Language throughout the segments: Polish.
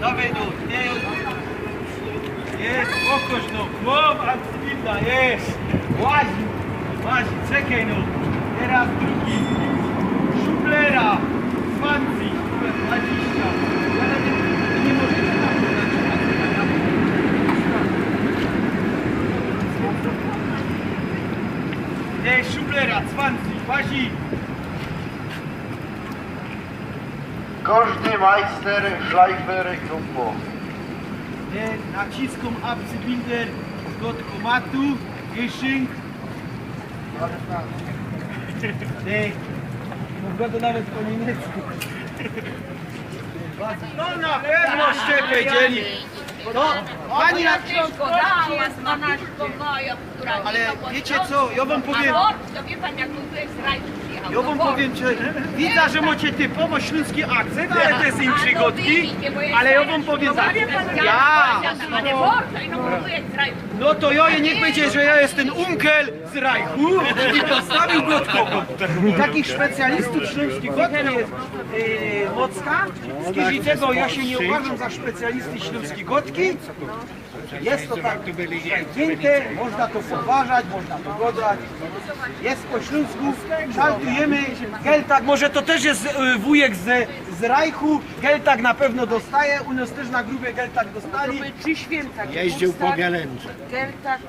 dawaj no, nie, jest, pokaż no, chłop, Arcybilda, jest, łazi, łazi, czekaj no, teraz drugi, szuplera, Swansea, 20, ale nie, nie możecie tam podać, nie, szuplera, Swansea, łazi, Każdy majster, szlajfer, jumbo. Nie, naciskom Abcybinder z gotkomatu, Gieszynk. Nie, mogę to nawet po niemiecku. No na pewno szczepę dzieli. No, pani na Szkoda, jest 12 maja, która Ale wiecie co, ja wam powiem- A to wie pan jak mówię z przyjechał. Ja wam do powiem, że widzę, że macie typowo śląski akcent, ale to jest im jest Ale wam powiem tak. Ja, no no to ja niech będzie, że ja jestem unkel z Rajchu i postawił gotkowo. Takich specjalistów śląskich gotki jest yy, Mocka. Z Kiżitego ja się nie uważam za specjalisty śląskiej gotki. Jest to tak piękne, można to podważać, można to godać. Jest po śląsku, szaltujemy. Geltak, może to też jest y, wujek z, z Rajchu. Geltak na pewno dostaje, u nas też na grubie Geltak dostali. Trzy święta. Jeździł po Bielęce. Geltak.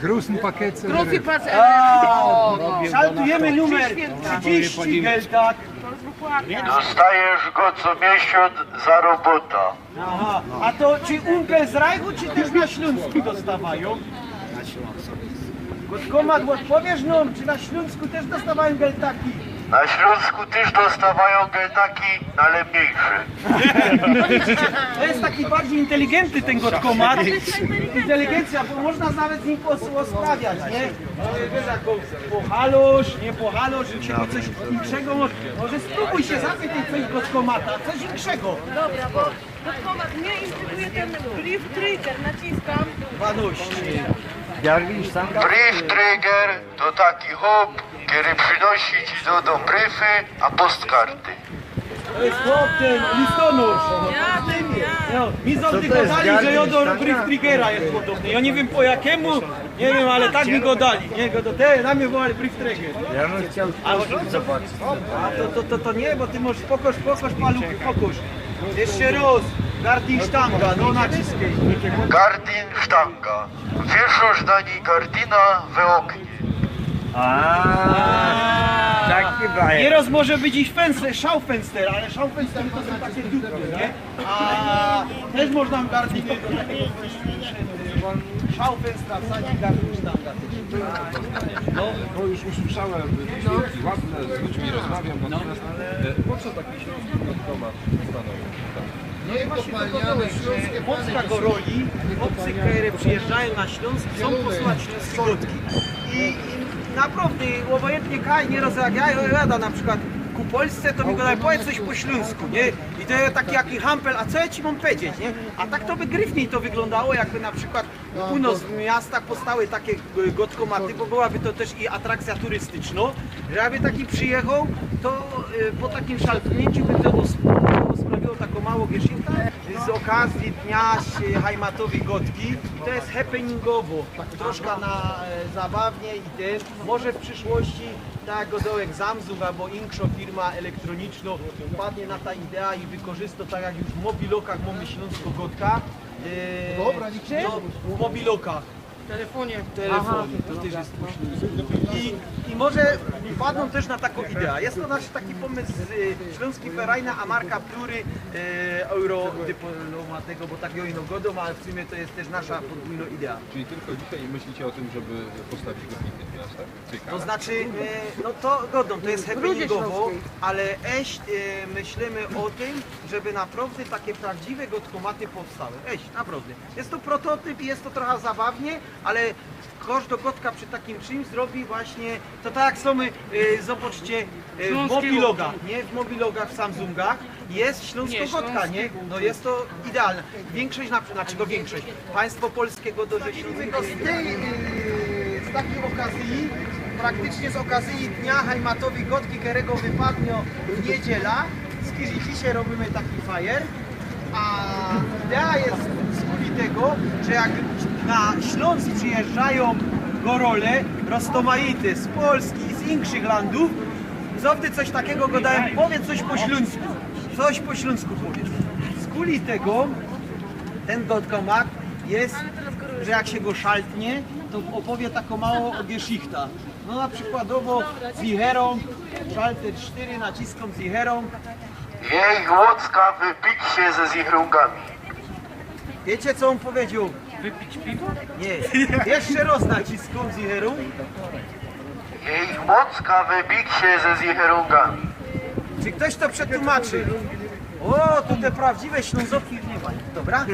Grusny pakiet. Pas A, Szaltujemy numer 30 Geltak. Dostajesz go co miesiąc za robota. Aha. A to czy unkel z Rajchu, czy też na Śląsku dostawają? Na Śląsku. Komat, odpowiesz nam, czy na Śląsku też dostawają Geltaki? Na Śląsku też dostawają getaki, ale mniejsze. To jest taki bardziej inteligentny ten gotkomat. Inteligencja, bo można nawet z nim posprawiać, nie? Pohalosz, nie pohalosz, że się coś większego może. Może spróbuj się zapytać coś gotkomata, coś większego. Dobra, bo Gotkomat mnie intryguje ten brief trigger, naciskam. Panuści. Brief trigger to taki hop, który przynosi ci do domu briefy, a postkarty. To jest chłop ten listonosz. Ja wiem, ja. No, mi gadali, że ja do Brief Triggera jest podobny. Ja nie wiem po jakiemu, nie wiem, ale tak mi go dali. Nie, go do te, na mnie wołali Brief Trigger. Ja bym chciał zobaczyć. A to, to, to, to nie, bo ty możesz pokoż, pokoż paluchy, pokoż. Jeszcze raz, Gardin sztanga, no naciskaj. Gardin sztanga. Niej gardina w oknie. Taki Nie bajer. roz może być i fenster, schaufenster, ale schaufenster to są takie dupy, nie? A też można gardiny do takiego schaufenstra wsadzić gardin sztanga. No, bo już usłyszałem dźwięki ładne, z ludźmi rozmawiam, natomiast e, po co taki śląski gotkomat stanowi? No i właśnie że Polska go roli, obcy, które przyjeżdżają na Śląsk, chcą posłuchać śląskiej gotki. I, I naprawdę, obojętnie kaj nie rozjada na przykład ku Polsce, to mi go powiedz coś po śląsku, nie? I to jest taki jaki hampel, a co ja ci mam powiedzieć, nie? A tak to by gryfniej to wyglądało, jakby na przykład u nas w miastach powstały takie e, gotkomaty, bo byłaby to też i atrakcja turystyczna, że jakby taki przyjechał, to e, po takim szalknięciu by to sprawiło taką małą gieszynkę z okazji Dnia Hajmatowi Gotki. To jest happeningowo, troszkę na e, zabawnie i ten, może w przyszłości tak godołek Zamzung albo inkszo firma elektroniczna wpadnie na ta idea i wykorzysta tak jak już w mobilokach mamy Śląsko Gotka. E, Dobra, no, w mobilokach. W telefonie. To też jest I, I może wpadną też na taką ideę. Jest to nasz taki pomysł z y, Śląskiej Ferajna, a marka Plury y, Eurodyplomatego, bo tak ją godą, ale w sumie to jest też nasza podwójna idea. Czyli tylko dzisiaj myślicie o tym, żeby postawić go w miastach? Ciekawe. To znaczy, y, no to godą, to jest happeningowo, ale eś y, myślimy o tym, żeby naprawdę takie prawdziwe gotkomaty powstały. Eś, naprawdę. Jest to prototyp i jest to trochę zabawnie, ale kosz do gotka przy takim czymś zrobi właśnie, to tak jak są, y, zobaczcie, y, w mobilogach, nie? W mobilogach w Samsungach jest śląsko Nie? No jest to idealne. Większość, na, znaczy no większość, państwo polskiego do śląskiego z tej, y, z takiej okazji, praktycznie z okazji Dnia Hajmatowi Gotki, którego wypadnie w niedziela, z Kirzy dzisiaj robimy taki fajer a idea jest tego, że jak na Śląsk przyjeżdżają gorole roztomaite z Polski, z innych landów, zawdy coś takiego gadają, powiedz coś po śląsku, coś po śląsku powiedz. Z kuli tego ten gotkomak jest, że jak się go szaltnie, to opowie taką małą geschichta. No na przykładowo z icherą, szalter 4 naciskom z icherą. Jej łocka wypić się ze zichrungami. Wiecie co on powiedział? Wypić piwo? Nie. Jeszcze raz naciskom z icherą. Jej łocka wypić się ze zichrungami. Czy ktoś to przetłumaczy? O, to te prawdziwe ślązoki nie ma. Dobra?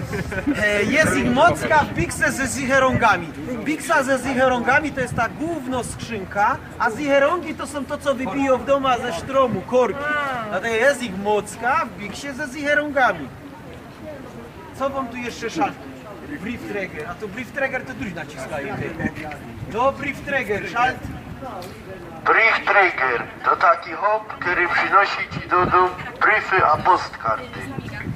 E, jest ich mocka w pikse ze zicherongami. Piksa ze zicherongami to jest ta główna skrzynka, a zicherongi to są to, co wybiją w domu ze sztromu, korki. Dlatego jest ich mocka w piksie ze zicherongami. Co wam tu jeszcze szaltnąć? Brief trigger, a to brief trigger to drugi naciskają. No, brief trigger, szalt. Brief trigger to taki hop, który przynosi ci do domu briefy a postkarty.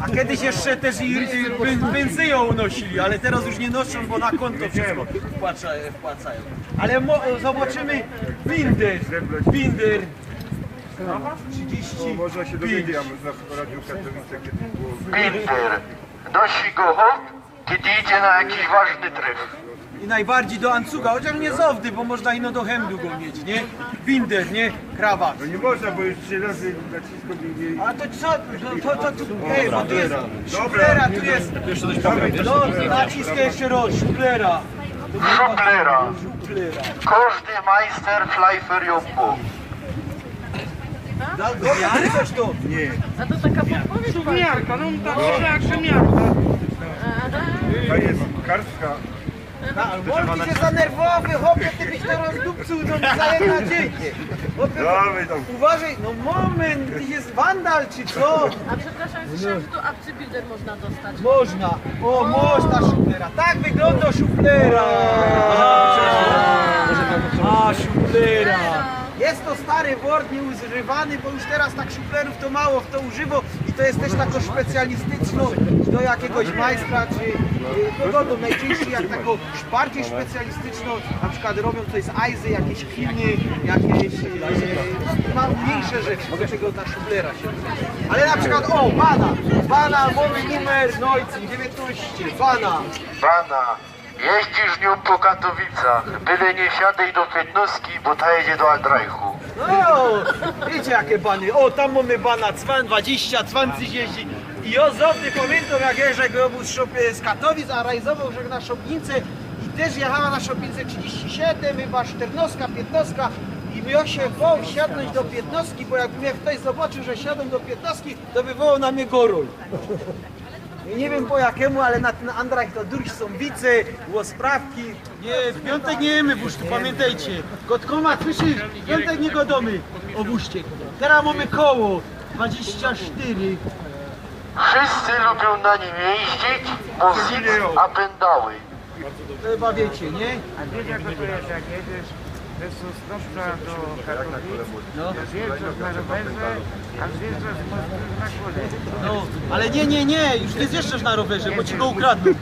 A kiedyś jeszcze też i i ben- benzyją unosili, ale teraz już nie noszą, bo na konto wszystko wpłaca, wpłacają. Ale mo, zobaczymy Binder. Binder. 30. Można się dowiedzieć, a na Radiu Katowice kiedyś było Binder. Nosi go hop, kiedy idzie na jakiś ważny tref. I najbardziej do Ancuga, chociaż nie zowdy, bo można ino do hemdu go mieć, nie? Binder, nie? Krawat. No nie można, bo już trzy razy nacisnął i nie... A to co? To, to, to, ej, bo tu jest szuflera, tu jest. No, naciskaj jeszcze raz, szuflera. Szuplera. Każdy majster flyfer ją po. Da- Dobra, coś to. A to taka podpowiedź Miarka, no tak jak że miarka. To jest karstka. Wolki się za nerwowy, chłopie, ty byś to rozdupcuł no, za jedna dzień. Chłopie, tam. Uważaj, no moment, ty jest wandal czy co? A przepraszam, słyszałam, że tu abcybilder można dostać. Można, o można szuflera, tak wygląda szuflera. A, szuflera. Jest to stary word nieużywany, bo już teraz tak szuflerów to mało w to używo i to jest też taką specjalistyczną do jakiegoś majstra czy y, pogodą. Najczęściej jak taką bardziej specjalistyczną, na przykład robią to z ajzy, jakieś chiny, jakieś y, ma mniejsze rzeczy, do czego ta szuflera się Ale na przykład, o, bana, bana, mamy numer, no i 19, bana. Bana. Jeździsz nią po Katowicach. Byle nie siadaj do piętnostki, bo ta jedzie do Andrajchu. No, wiecie jakie bany. O, tam mamy bana Cwan 20, Cwancy jeździ. I ja zawsze pamiętam jak Jerzek robił z, z Katowic, a rajzował że na Szopnicę i też jechała na Szopnicę 37, chyba 14, 15 i ja się bał siadnąć do 15, bo jakby mnie ktoś zobaczył, że siadłem do 15, to wywołał na mnie gorol. Nie wiem po jakiemu, ale na ten Andrach to durś są bicy, było sprawki. Nie, w piątek nie jemy busztu, pamiętajcie. Kotkoma, słyszysz? W piątek nie godomy o buszcie. Teraz mamy koło 24. Wszyscy lubią na nim jeździć, bo zip a pędały. To chyba wiecie, nie? A wiesz jak to jest, jak jedziesz ze Sosnowca do Katowic, No. to zjeżdżasz na rowerze, a zjeżdżasz na kole. No, ale nie, nie, nie, już nie zjeżdżasz na rowerze, bo ci go ukradną.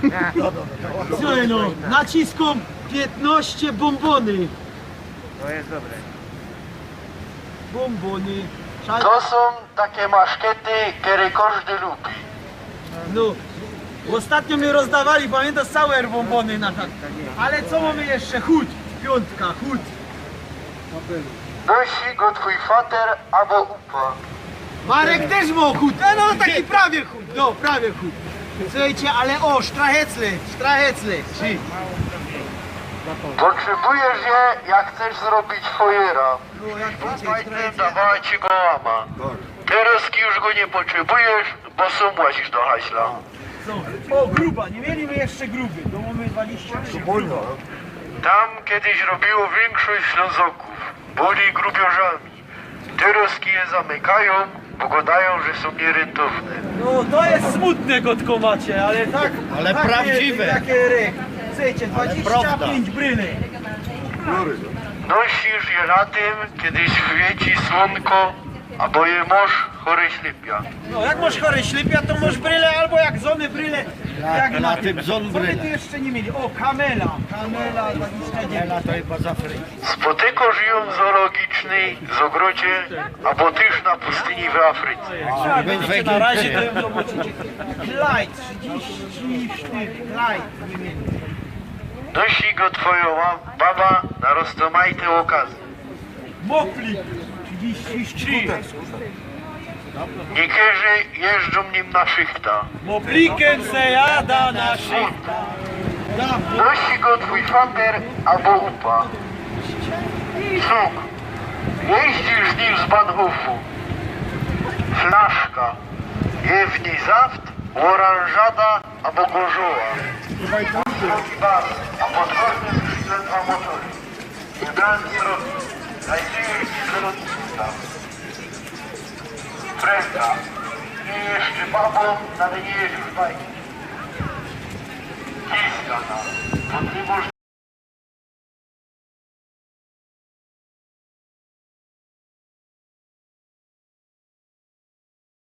Słuchaj no, naciskom 15 bombony. To jest dobre. Bombony. Szal... To są takie maszkety, które każdy lubi. No, ostatnio mi rozdawali, pamiętasz, całe bombony na tak. Ale co mamy jeszcze? Chód, piątka, chód. Nosi go twój fater albo upa. Marek też ma chód, e, no taki prawie chód, no prawie chód. Słuchajcie, ale o, sztrahecle, sztrahecle, trzy. Potrzebujesz je, jak chcesz zrobić fojera. No jak Fajnie, dawała ci go łama. Teraz już go nie potrzebujesz, bo sam łazisz do haśla. No. O, gruba, nie mieliśmy jeszcze gruby, to mamy 23 gruba. Tam kiedyś robiło większość Ślązoków. Byli grubiarzami. Teraz je zamykają, bo gadają, że są nierentowne. No to jest smutne gotko macie, ale tak. Ale takie, prawdziwe. Takie ryk. Słuchajcie, 25 brynek. Nosisz je latem, kiedy świeci słonko, albo je mąż chory ślepia. No jak masz chore ślepia, to masz bryle albo jak zony bryle. Jak na tym zon Co my bryle. tu jeszcze nie mieli? O, kamela. Kamela 29. Ela to chyba z Afryki. Spotyko żyją zoologicznej z ogrodzie, albo też na pustyni w Afryce. A, Bez widzicie, na razie to ją zobaczycie. Clyde, 34. Clyde wymienił. Nosi go twoją baba na roztomajte okazy. Moplik, 33. Niektórzy jeżdżą nim na szychta. Moplikiem se jada na szychta. Nosi go twój fater albo upa. Sług, jeździsz z nim z Bahnhofu. Flaszka, je w niej zaft, oranżada albo gorzoła. Drogi bar, a pod górnym skrzydle dwa motory. Wybrany drogi, znajduje się Fręka, nie jeszcze babą, ale nie już bajki. Kiska, no. To nie można